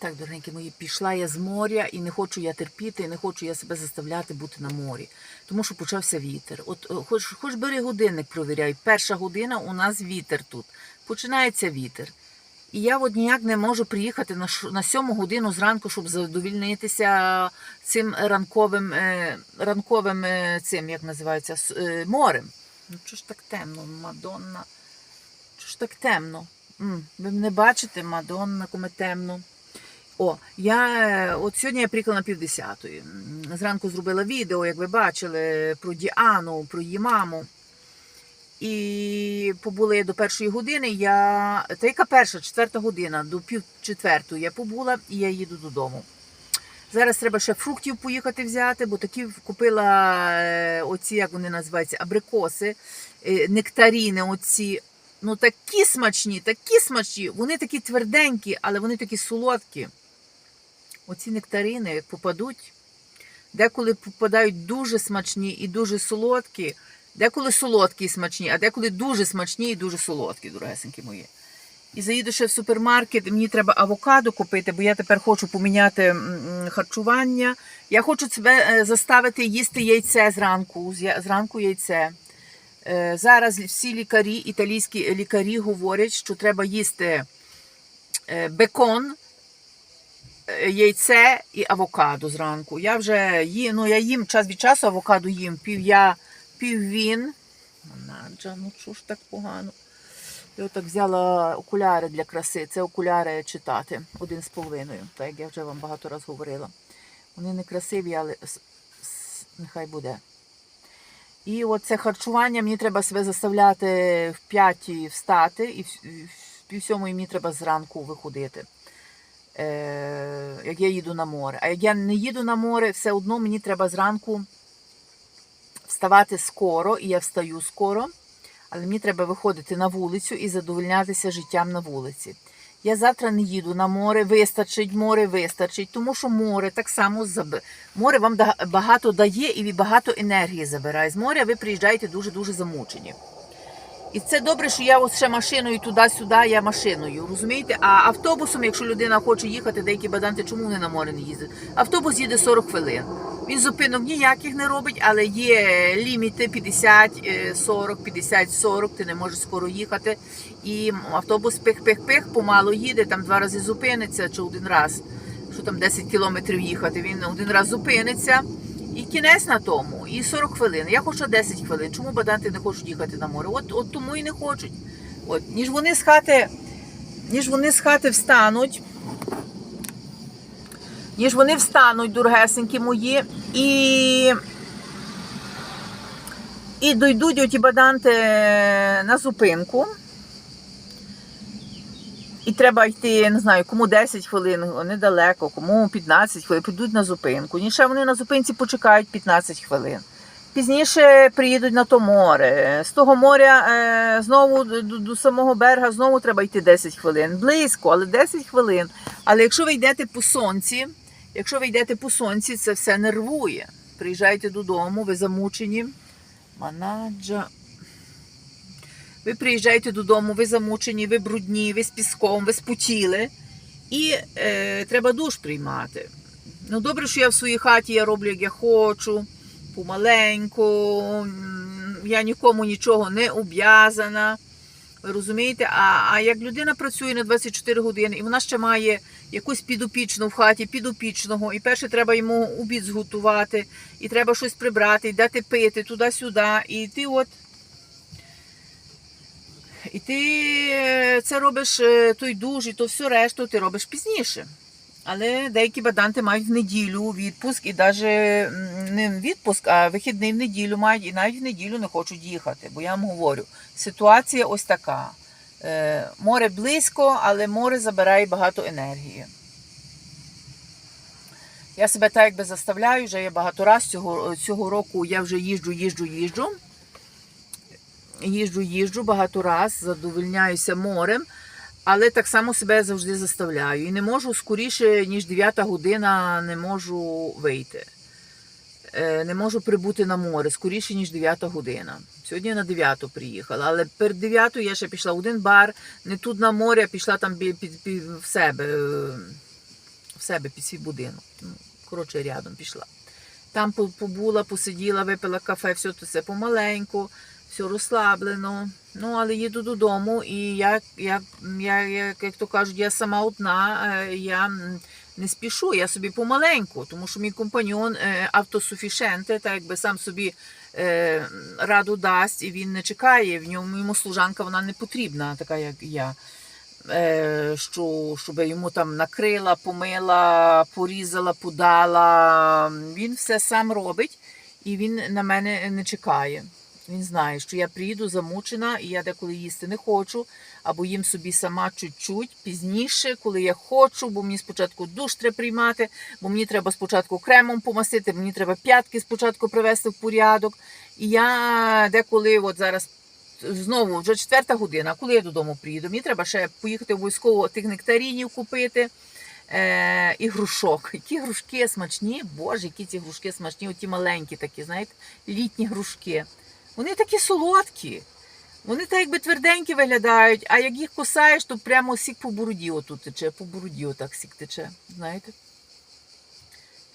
Так, дорогенькі мої, пішла я з моря і не хочу я терпіти, і не хочу я себе заставляти бути на морі. Тому що почався вітер. От е, хоч, хоч бери годинник провіряй. Перша година у нас вітер тут. Починається вітер. І я от ніяк не можу приїхати на, на сьому годину зранку, щоб задовільнитися цим ранковим, е, ранковим е, цим, як називається, морем. Ну чого ж так темно, Мадонна? Чого ж так темно? М, ви не бачите, Мадонна, коме темно. О, я от сьогодні я приїхала на півдесятої. Зранку зробила відео, як ви бачили, про Діану, про її маму. І побула я до першої години. Я... Та яка перша, четверта година, до пів четвертої я побула і я їду додому. Зараз треба ще фруктів поїхати взяти, бо такі купила е, оці, як вони називаються, абрикоси, е, нектаріни, оці. Ну такі смачні, такі смачні. Вони такі тверденькі, але вони такі солодкі. Оці нектарини, як попадуть, деколи попадають дуже смачні і дуже солодкі, деколи солодкі і смачні, а деколи дуже смачні і дуже солодкі, дорогесенькі мої. І заїду ще в супермаркет, мені треба авокадо купити, бо я тепер хочу поміняти харчування. Я хочу себе е, заставити їсти яйце зранку. Зранку яйце. Е, Зараз всі лікарі, італійські лікарі говорять, що треба їсти е, бекон, яйце і авокадо зранку. Я вже їм, ну я їм час від часу авокадо їм, пів я, пів він. Наджа, ну що ж так погано. Я отак взяла окуляри для краси. Це окуляри читати один з половиною, так як я вже вам багато разів говорила. Вони не красиві, але нехай буде. І оце харчування мені треба себе заставляти в п'ятій встати, і в пів сьомої мені треба зранку виходити. Е, як я їду на море. А як я не їду на море, все одно мені треба зранку вставати скоро, і я встаю скоро, але мені треба виходити на вулицю і задовольнятися життям на вулиці. Я завтра не їду на море, вистачить, море вистачить, тому що море так само заб... море вам багато дає і багато енергії забирає. З моря ви приїжджаєте дуже-дуже замучені. І це добре, що я ось ще машиною туди-сюди, я машиною, розумієте? А автобусом, якщо людина хоче їхати, деякі баданти, чому вони на море не їздять? Автобус їде 40 хвилин. Він зупинок ніяких не робить, але є ліміти 50, е, 40, 50, 40, ти не можеш скоро їхати. І автобус пих-пих-пих, помало їде, там два рази зупиниться чи один раз, що там 10 кілометрів їхати. Він один раз зупиниться. І кінець на тому, і 40 хвилин. Я хочу 10 хвилин. Чому баданти не хочуть їхати на море? От, от тому і не хочуть. От, ніж вони з хати, ніж вони з хати встануть, ніж вони встануть, дорогесенькі мої, і, і дойдуть оті баданти на зупинку. І треба йти, я не знаю, кому 10 хвилин, недалеко, кому 15 хвилин, підуть на зупинку. Ніше вони на зупинці почекають 15 хвилин. Пізніше приїдуть на то море. З того моря е, знову до, до самого берега знову треба йти 10 хвилин. Близько, але 10 хвилин. Але якщо ви йдете по сонці, якщо ви йдете по сонці, це все нервує. Приїжджаєте додому, ви замучені. Манаджа. Ви приїжджаєте додому, ви замучені, ви брудні, ви з піском, ви спотіли. І е, треба душ приймати. Ну, добре, що я в своїй хаті я роблю, як я хочу, помаленьку, я нікому нічого не обв'язана. Ви розумієте? А, а як людина працює на 24 години, і вона ще має якусь підопічну в хаті, підопічного, і перше треба йому обід зготувати, і треба щось прибрати, і дати пити туди-сюди. І ти от і ти е, це робиш е, той душ, і то все решту ти робиш пізніше. Але деякі баданти мають в неділю відпуск, і навіть не відпуск, а вихідний в неділю мають, і навіть в неділю не хочуть їхати. Бо я вам говорю, ситуація ось така. Е, Море близько, але море забирає багато енергії. Я себе так якби заставляю, вже я багато раз цього, цього року я вже їжджу, їжджу, їжджу їжджу, їжджу багато раз, задовольняюся морем, але так само себе завжди заставляю. І не можу скоріше, ніж 9 година, не можу вийти. Е, Не можу прибути на море скоріше, ніж 9 година. Сьогодні я на 9 приїхала, але перед 9 я ще пішла в один бар, не тут на море, а пішла там бі- під, під, в себе. е, в себе під свій будинок. Ну, коротше, рядом пішла. Там побула, посиділа, випила кафе, все все помаленьку, все розслаблено. Ну, але їду додому, і я, я, я, як, як то кажуть, я сама одна, е, я не спішу, я собі помаленьку, тому що мій компаньон е, автосуфішенте, так якби сам собі е, раду дасть, і він не чекає. В ньому йому служанка вона не потрібна, така як я. Що, щоб йому там накрила, помила, порізала, подала. Він все сам робить, і він на мене не чекає. Він знає, що я приїду замучена, і я деколи їсти не хочу, або їм собі сама чуть-чуть пізніше, коли я хочу, бо мені спочатку душ треба приймати, бо мені треба спочатку кремом помастити, мені треба п'ятки спочатку привести в порядок. І я деколи, от зараз знову вже четверта година, коли я додому приїду, мені треба ще поїхати обов'язково тих нектарінів купити. Е, і грушок. Які грушки смачні, боже, які ці грушки смачні, оті маленькі такі, знаєте, літні грушки. Вони такі солодкі. Вони так якби тверденькі виглядають, а як їх кусаєш, то прямо сік по бороді отут тече, по бороді отак сік тече. Знаєте?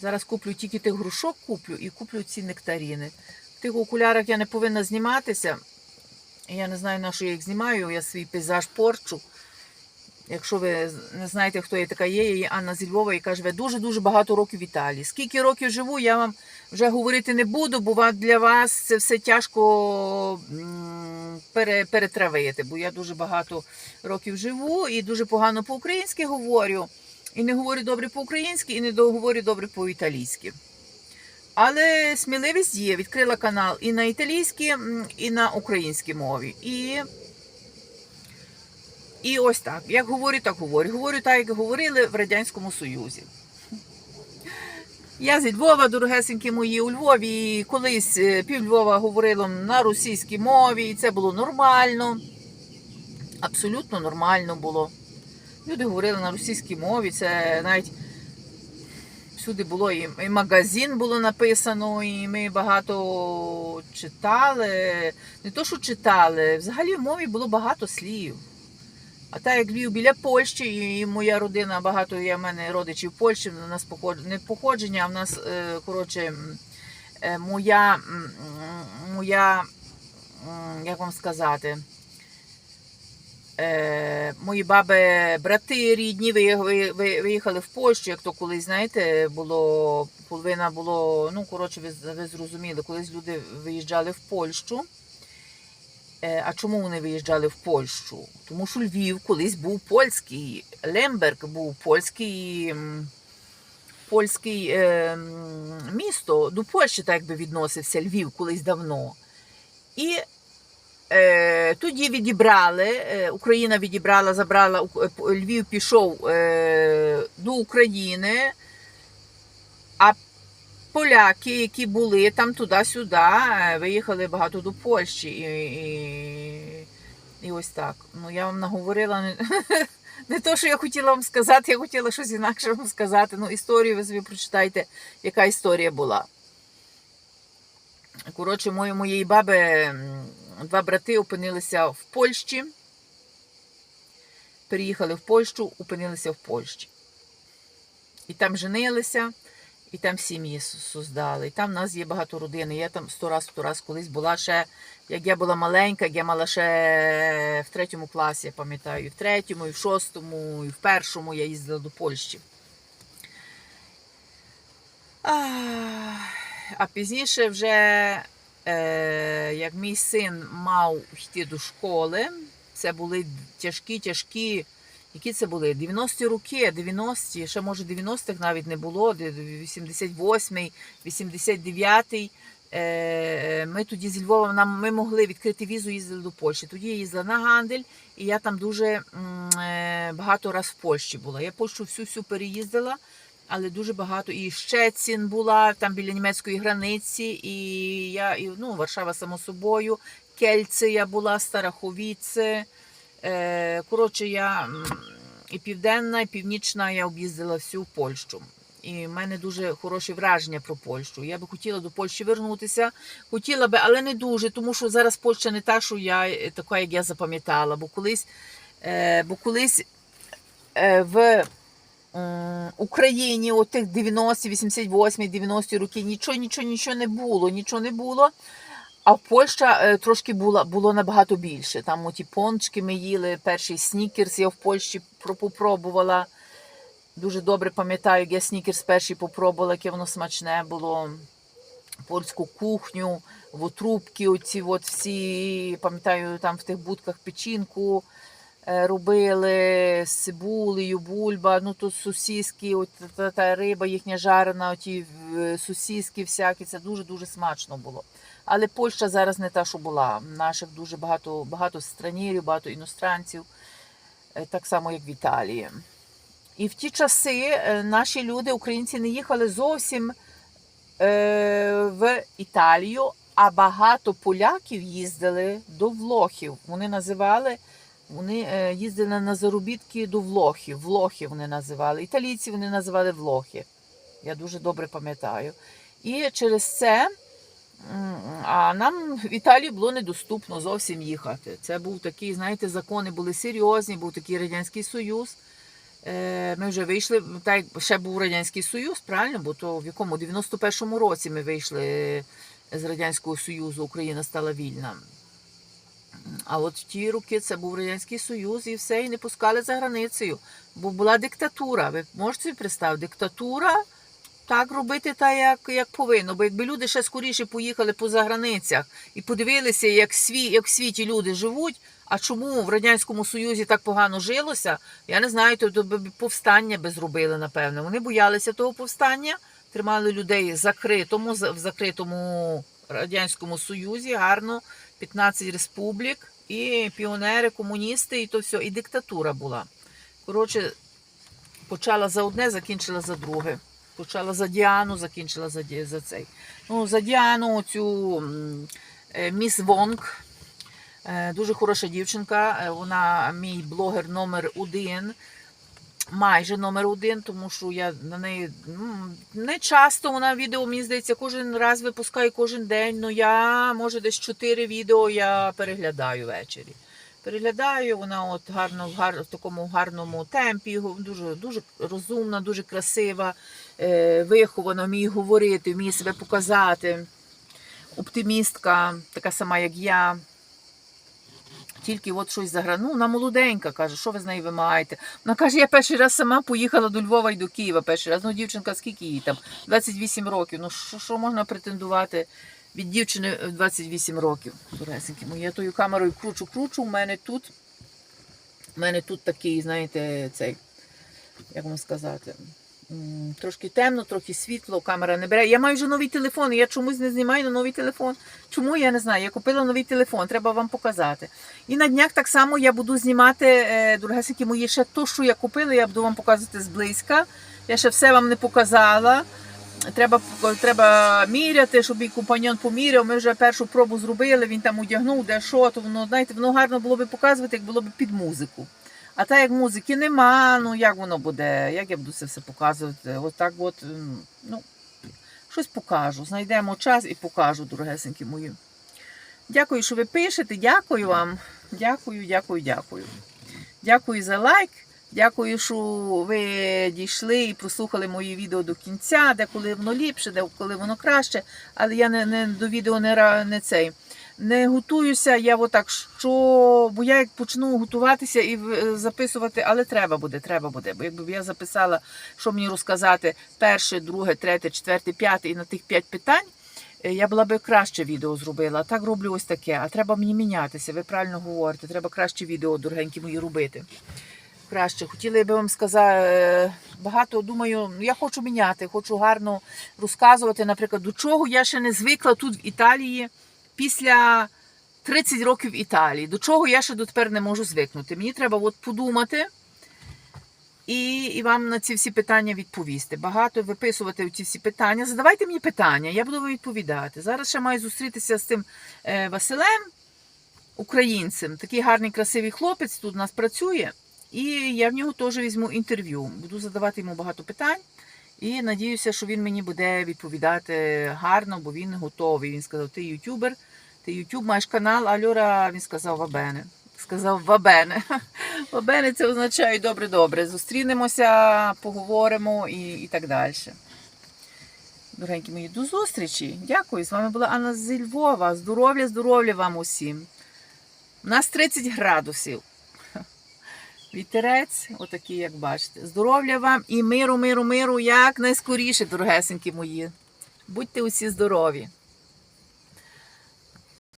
Зараз куплю тільки тих грушок куплю і куплю ці нектаріни. В тих окулярах я не повинна зніматися. Я не знаю, на що я їх знімаю, я свій пейзаж порчу. Якщо ви не знаєте, хто я така є, я Анна зі Львова, яка живе дуже-дуже багато років в Італії. Скільки років живу, я вам вже говорити не буду, бо для вас це все тяжко перетравити, бо я дуже багато років живу і дуже погано по-українськи говорю. І не говорю добре по-українськи, і не говорю добре по-італійськи. Але сміливість є, відкрила канал і на італійській, і на українській мові. І і ось так. Як говорю, так говорю. Говорю так, як говорили в Радянському Союзі. Я зі Львова, дорогесенькі мої, у Львові колись е, пів Львова говорило на російській мові, і це було нормально. Абсолютно нормально було. Люди говорили на російській мові, це навіть всюди було і, і магазин було написано, і ми багато читали. Не то, що читали, взагалі в мові було багато слів. А так як Львів біля Польщі, і моя родина, багато є в мене родичів Польщі, в нас не походження, а в нас, е, коротше, е, моя, моя, як вам сказати, е, мої баби, брати рідні ви- ви- ви- виїхали в Польщу, як то колись, знаєте, було, половина було, ну, коротше, ви, ви зрозуміли, колись люди виїжджали в Польщу. Е, А чому вони виїжджали в Польщу? Тому що Львів колись був польський, Лемберг був польський, польський е, місто. До Польщі так якби відносився Львів колись давно. І е, тоді відібрали, е, Україна відібрала, забрала, е, Львів пішов е, до України, поляки, які були там туди-сюди, е, виїхали багато до Польщі. І, і, і ось так. Ну, я вам наговорила не, не то, що я хотіла вам сказати, я хотіла щось інакше вам сказати. Ну, історію ви собі прочитайте, яка історія була. Коротше, мої, моєї баби два брати опинилися в Польщі. Переїхали в Польщу, опинилися в Польщі. І там женилися, і там сім'ї создали. І там в нас є багато родини. Я там сто раз, сто раз колись була ще, як я була маленька, як я мала ще в третьому класі, я пам'ятаю, і в третьому, і в шостому, і в першому я їздила до Польщі. А пізніше вже, е, як мій син мав йти до школи, це були тяжкі, тяжкі. Які це були? 90-ті роки, 90-ті, ще може 90-х навіть не було, 88-й, 89-й. Е, Ми тоді зі Львова нам ми могли відкрити візу, їздили до Польщі. Тоді я їздила на Гандель, і я там дуже е, багато раз в Польщі була. Я Польщу всю-всю переїздила, але дуже багато. І Щецін була там біля німецької границі, і я і, ну, Варшава, само собою, Кельце я була, Стараховіце. Е, коротше, я і південна, і північна я об'їздила всю Польщу. І в мене дуже хороші враження про Польщу. Я би хотіла до Польщі вернутися. Хотіла би, але не дуже, тому що зараз Польща не та, що я е, така, як я запам'ятала. Бо колись, е, бо колись в Україні, от тих 90, 88, 90 роки, нічого, нічого, нічого не було, нічого не було. А в Польща е, трошки було, було набагато більше. Там оті пончики ми їли, перший снікерс я в Польщі попробувала. Дуже добре пам'ятаю, як я снікерс перший попробувала, яке воно смачне було. Польську кухню, отрубки, оці от всі, пам'ятаю, там в тих будках печінку робили з цибулею, бульба, ну тут сусіски, от та, та риба їхня жарена, оті е, сусіски всякі, це дуже-дуже смачно було. Але Польща зараз не та, що була. Наших дуже багато, багато странірів, багато іностранців, е, так само, як в Італії. І в ті часи е, наші люди, українці, не їхали зовсім е, в Італію, а багато поляків їздили до Влохів. Вони називали, вони е, їздили на заробітки до Влохів. Влохи вони називали. Італійці вони називали Влохи. Я дуже добре пам'ятаю. І через це. А нам в Італії було недоступно зовсім їхати. Це був такий, знаєте, закони були серйозні, був такий Радянський Союз. Е, Ми вже вийшли, так ще був Радянський Союз, правильно? Бо то в якому 91-му році ми вийшли з Радянського Союзу, Україна стала вільна. А от ті роки це був Радянський Союз і все, і не пускали за границею. Бо була диктатура. Ви можете собі представити, диктатура так робити, так як, як повинно. Бо якби люди ще скоріше поїхали по заграницях і подивилися, як, сві, як в світі люди живуть, а чому в Радянському Союзі так погано жилося, я не знаю, то, повстання би зробили, напевно. Вони боялися того повстання, тримали людей закритому, в закритому Радянському Союзі, гарно, 15 республік, і піонери, комуністи, і то все, і диктатура була. Коротше, почала за одне, закінчила за друге. Почала за Діану, закінчила за, за цей. Ну, за Діану, цю е, міс Вонг. Е, Дуже хороша дівчинка. е, Вона мій блогер номер один. Майже номер один, тому що я на неї ну, не часто вона відео, мені здається, кожен раз випускає кожен день. Ну я може десь чотири відео я переглядаю ввечері. Переглядаю, вона от гарно в, гар, в такому гарному темпі, дуже, дуже розумна, дуже красива, е, вихована, вміє говорити, вміє себе показати. Оптимістка, така сама, як я. Тільки от щось заграно. Ну, вона молоденька, каже, що ви з неї вимагаєте? Вона каже, я перший раз сама поїхала до Львова і до Києва перший раз. Ну, дівчинка, скільки їй там? 28 років. Ну, що, можна претендувати від дівчини в 28 років? Доресенькі мої. Я тою камерою кручу, кручу. У мене тут, у мене тут такий, знаєте, цей, як вам сказати, трошки темно, трохи світло, камера не бере. Я маю вже новий телефон, і я чомусь не знімаю на новий телефон. Чому я не знаю? Я купила новий телефон, треба вам показати. І на днях так само я буду знімати, е, дорогесенькі мої, ще то, що я купила, я буду вам показувати зблизька. Я ще все вам не показала. Треба, треба міряти, щоб мій компаньон поміряв. Ми вже першу пробу зробили, він там одягнув, де що, то воно, знаєте, воно гарно було би показувати, як було б під музику. А так як музики нема, ну як воно буде, як я буду це все показувати? От так от, ну, щось покажу. Знайдемо час і покажу, дорогесенькі мої. Дякую, що ви пишете. Дякую вам. Дякую, дякую, дякую. Дякую за лайк. Дякую, що ви дійшли і прослухали мої відео до кінця, де коли воно ліпше, де коли воно краще. Але я не, не до відео не, не цей. Не готуюся, я отак, що, бо я як почну готуватися і записувати, але треба буде, треба буде. Бо якби я записала, що мені розказати перше, друге, третє, четверте, п'яте і на тих п'ять питань, е, я була би краще відео зробила. Так роблю ось таке. А треба мені мінятися. Ви правильно говорите. Треба краще відео, дорогенькі мої, робити. Краще. Хотіла би вам сказати, е, багато думаю, ну, я хочу міняти, хочу гарно розказувати, наприклад, до чого я ще не звикла тут в Італії після 30 років Італії. До чого я ще дотепер не можу звикнути. Мені треба от подумати і, і вам на ці всі питання відповісти. Багато виписувати ці всі питання. Задавайте мені питання, я буду вам відповідати. Зараз ще маю зустрітися з цим е, Василем, українцем. Такий гарний, красивий хлопець тут у нас працює. І я в нього теж візьму інтерв'ю. Буду задавати йому багато питань. І надіюся, що він мені буде відповідати гарно, бо він готовий. Він сказав, ти ютубер, ти ютуб, маєш канал, Альора, він сказав Вабене. сказав вабене. Вабене це означає добре-добре. Зустрінемося, поговоримо і, і так далі. Дорогенькі мої, до зустрічі. Дякую. З вами була Анна зі Львова. Здоров'я, здоров'я вам усім. У нас 30 градусів. Вітерець, отакий, як бачите. Здоров'я вам і миру, миру, миру, як найскоріше, дорогесенькі мої. Будьте усі здорові.